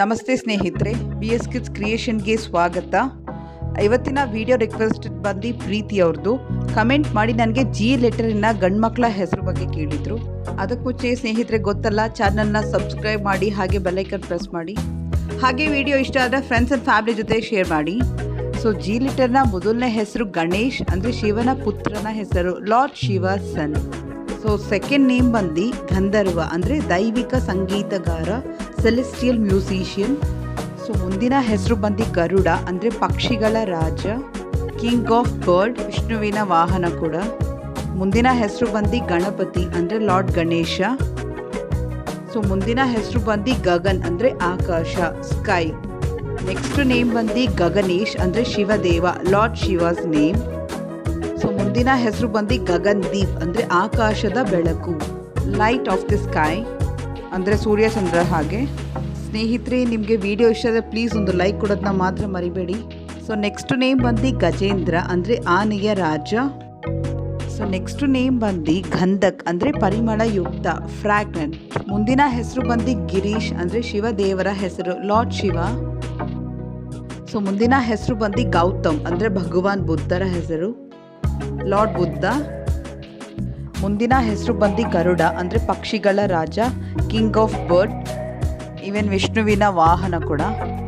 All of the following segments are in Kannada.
ನಮಸ್ತೆ ಸ್ನೇಹಿತರೆ ಬಿ ಎಸ್ ಕಿಡ್ಸ್ ಕ್ರಿಯೇಷನ್ಗೆ ಸ್ವಾಗತ. ಇವತ್ತಿನ ವಿಡಿಯೋ ರಿಕ್ವೆಸ್ಟ್ ಬಂದು ಪ್ರೀತಿ ಅವ್ರದ್ದು ಕಮೆಂಟ್ ಮಾಡಿ ನನಗೆ ಜಿ ಲೆಟರಿನ ಗಂಡ್ಮಕ್ಳ ಹೆಸರು ಬಗ್ಗೆ ಕೇಳಿದರು. ಅದಕ್ಕೂ ಮುಂಚೆ ಸ್ನೇಹಿತರೆ, ಗೊತ್ತಲ್ಲ ಚಾನಲ್ನ ಸಬ್ಸ್ಕ್ರೈಬ್ ಮಾಡಿ, ಹಾಗೆ ಬೆಲ್ಲೈಕನ್ ಪ್ರೆಸ್ ಮಾಡಿ. ಹಾಗೆ ವಿಡಿಯೋ ಇಷ್ಟ ಆದರೆ ಫ್ರೆಂಡ್ಸ್ ಆ್ಯಂಡ್ ಫ್ಯಾಮಿಲಿ ಜೊತೆ ಶೇರ್ ಮಾಡಿ. ಸೊ ಜಿ ಲೆಟರ್ನ ಮೊದಲನೇ ಹೆಸರು ಗಣೇಶ್, ಅಂದರೆ ಶಿವನ ಪುತ್ರನ ಹೆಸರು lord Shiva son so second name ಬಂದು ಗಂಧರ್ವ, ಅಂದರೆ ದೈವಿಕ ಸಂಗೀತಗಾರ ಸೆಲೆಸ್ಟಿಯಲ್ ಮ್ಯೂಸಿಷಿಯನ್ ಸೊ ಮುಂದಿನ ಹೆಸರು ಬಂದು ಗರುಡ, ಅಂದರೆ ಪಕ್ಷಿಗಳ ರಾಜ. ಕಿಂಗ್ ಆಫ್ ಬರ್ಡ್ ವಿಷ್ಣುವಿನ ವಾಹನ ಕೂಡ. ಮುಂದಿನ ಹೆಸರು ಬಂದು ಗಣಪತಿ, ಅಂದರೆ ಲಾರ್ಡ್ ಗಣೇಶ. ಸೊ ಮುಂದಿನ ಹೆಸರು ಬಂದು ಗಗನ್, ಅಂದರೆ ಆಕಾಶ ಸ್ಕೈ ನೆಕ್ಸ್ಟ್ ನೇಮ್ ಬಂದು ಗಗನೇಶ್, ಅಂದರೆ ಶಿವದೇವ, ಲಾರ್ಡ್ ಶಿವಾಸ್ ನೇಮ್ ಮುಂದಿನ ಹೆಸರು ಬಂದು ಗಗನ್ ದೀಪ್, ಅಂದರೆ ಆಕಾಶದ ಬೆಳಕು. ಲೈಟ್ ಆಫ್ ದಿ ಸ್ಕೈ ಅಂದರೆ ಸೂರ್ಯಚಂದ್ರ ಹಾಗೆ. ಸ್ನೇಹಿತರೆ, ನಿಮಗೆ ವಿಡಿಯೋ ಇಷ್ಟ ಆದರೆ ಪ್ಲೀಸ್ ಒಂದು ಲೈಕ್ ಕೊಡೋದನ್ನ ಮಾತ್ರ ಮರಿಬೇಡಿ. ಸೊ ನೆಕ್ಸ್ಟ್ ನೇಮ್ ಬಂದು ಗಜೇಂದ್ರ, ಅಂದರೆ ಆನೆಯ ರಾಜ. ಸೊ ನೆಕ್ಸ್ಟ್ ನೇಮ್ ಬಂದು ಗಂಧಕ್, ಅಂದರೆ ಪರಿಮಳಯುಕ್ತ ಫ್ರಾಗ್ನೆಂಟ್ ಮುಂದಿನ ಹೆಸರು ಬಂದು ಗಿರೀಶ್, ಅಂದರೆ ಶಿವದೇವರ ಹೆಸರು ಲಾರ್ಡ್ ಶಿವ. ಸೊ ಮುಂದಿನ ಹೆಸರು ಬಂದು ಗೌತಮ್, ಅಂದರೆ ಭಗವಾನ್ ಬುದ್ಧರ ಹೆಸರು. ಲಾರ್ಡ್ ಬುದ್ಧ. ಮುಂದಿನ ಹೆಸರು ಬಂದು ಗರುಡ, ಅಂದರೆ ಪಕ್ಷಿಗಳ ರಾಜ, ಕಿಂಗ್ ಆಫ್ ಬರ್ಡ್ ಈವನ್ ವಿಷ್ಣುವಿನ ವಾಹನ ಕೂಡ.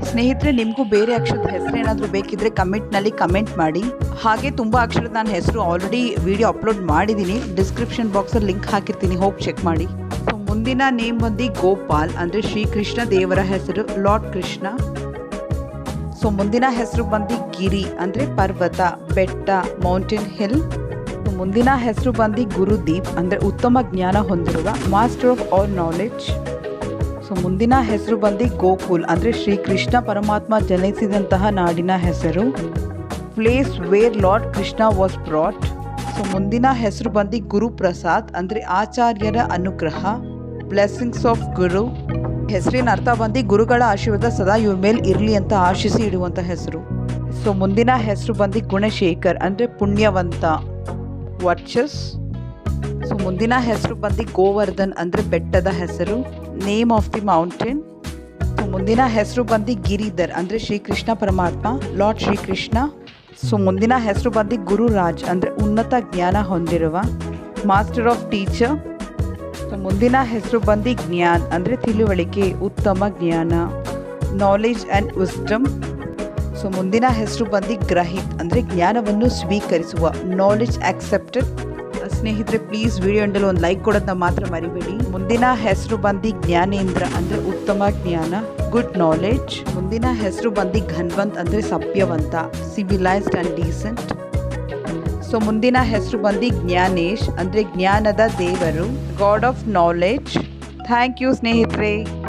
ಸ್ನೇಹಿತರೆ, ನಿಮಗೂ ಬೇರೆ ಅಕ್ಷರದ ಹೆಸರು ಏನಾದರೂ ಬೇಕಿದ್ರೆ ಕಮೆಂಟ್ನಲ್ಲಿ ಕಮೆಂಟ್ ಮಾಡಿ. ಹಾಗೆ ತುಂಬ ಅಕ್ಷರದ ನಾನು ಹೆಸರು ಆಲ್ರೆಡಿ ವಿಡಿಯೋ ಅಪ್ಲೋಡ್ ಮಾಡಿದ್ದೀನಿ ಡಿಸ್ಕ್ರಿಪ್ಷನ್ ಬಾಕ್ಸಲ್ಲಿ ಲಿಂಕ್ ಹಾಕಿರ್ತೀನಿ, ಹೋಗಿ ಚೆಕ್ ಮಾಡಿ. ಸೊ ಮುಂದಿನ ನೇಮ್ ಬಂದು ಗೋಪಾಲ್, ಅಂದರೆ ಶ್ರೀಕೃಷ್ಣ ದೇವರ ಹೆಸರು, ಲಾರ್ಡ್ ಕೃಷ್ಣ. ಸೊ ಮುಂದಿನ ಹೆಸರು ಬಂದು ಗಿರಿ ಅಂದರೆ ಪರ್ವತ, ಬೆಟ್ಟ ಮೌಂಟೇನ್ ಹಿಲ್ ಮುಂದಿನ ಹೆಸರು ಬಂದು ಗುರುದೀಪ್ ಅಂದರೆ ಉತ್ತಮ ಜ್ಞಾನ ಹೊಂದಿರುವ master of all knowledge so ಮುಂದಿನ ಹೆಸರು ಬಂದು ಗೋಕುಲ್ ಅಂದರೆ ಶ್ರೀಕೃಷ್ಣ ಪರಮಾತ್ಮ ಜನಿಸಿದಂತಹ ನಾಡಿನ ಹೆಸರು. Place where lord Krishna was brought so ಮುಂದಿನ ಹೆಸರು ಬಂದು ಗುರುಪ್ರಸಾದ್ ಅಂದರೆ ಆಚಾರ್ಯರ ಅನುಗ್ರಹ. ಬ್ಲೆಸ್ಸಿಂಗ್ಸ್ ಆಫ್ ಗುರು ಹೆಸರಿನ ಅರ್ಥ ಬಂದು ಗುರುಗಳ ಆಶೀರ್ವಾದ ಸದಾ ಇವ್ರ ಮೇಲೆ ಇರಲಿ ಅಂತ ಆಶಿಸಿ ಇಡುವಂಥ ಹೆಸರು. ಸೊ ಮುಂದಿನ ಹೆಸರು ಬಂದು ಗುಣಶೇಖರ್, ಅಂದರೆ ಪುಣ್ಯವಂತ ವರ್ಚಸ್. ಸೊ ಮುಂದಿನ ಹೆಸರು ಬಂದು ಗೋವರ್ಧನ್, ಅಂದರೆ ಬೆಟ್ಟದ ಹೆಸರು. Name of the mountain so ಮುಂದಿನ ಹೆಸರು ಬಂದು ಗಿರಿಧರ್, ಅಂದರೆ ಶ್ರೀಕೃಷ್ಣ ಪರಮಾತ್ಮ ಲಾರ್ಡ್ ಶ್ರೀಕೃಷ್ಣ. ಸೊ ಮುಂದಿನ ಹೆಸರು ಬಂದು ಗುರುರಾಜ್, ಅಂದರೆ ಉನ್ನತ ಜ್ಞಾನ ಹೊಂದಿರುವ ಮಾಸ್ಟರ್ ಆಫ್ ಟೀಚರ್ ಸೊ ಮುಂದಿನ ಹೆಸರು ಬಂದು ಜ್ಞಾನ್, ಅಂದರೆ ತಿಳುವಳಿಕೆ, ಉತ್ತಮ ಜ್ಞಾನ ನಾಲೆಜ್ ಆ್ಯಂಡ್ ವಿಸ್ಡಮ್ ಸೊ ಮುಂದಿನ ಹೆಸರು ಬಂದು ಗ್ರಹಿತ್, ಅಂದರೆ ಜ್ಞಾನವನ್ನು ಸ್ವೀಕರಿಸುವ ನಾಲೆಜ್ ಆಕ್ಸೆಪ್ಟೆಡ್ ಸ್ನೇಹಿತರೆ ಪ್ಲೀಸ್ ವಿಡಿಯೋಂಡಲ್ಲಿ ಒಂದು ಲೈಕ್ ಕೊಡೋದನ್ನ ಮಾತ್ರ ಮರಿಬೇಡಿ. ಮುಂದಿನ ಹೆಸರು ಬಂದು ಜ್ಞಾನೇಂದ್ರ, ಅಂದರೆ ಉತ್ತಮ ಜ್ಞಾನ ಗುಡ್ ನಾಲೆಡ್ಜ್ ಮುಂದಿನ ಹೆಸರು ಬಂದು ಘನ್ವಂತ್, ಅಂದರೆ ಸಭ್ಯವಂತ ಸಿವಿಲೈಸ್ಡ್ ಆ್ಯಂಡ್ ಡೀಸೆಂಟ್ ಸೊ ಮುಂದಿನ ಹೆಸರು ಬಂದು ಜ್ಞಾನೇಶ್ ಅಂದರೆ ಜ್ಞಾನದ ದೇವರು god of knowledge thank you ಸ್ನೇಹಿತರೆ.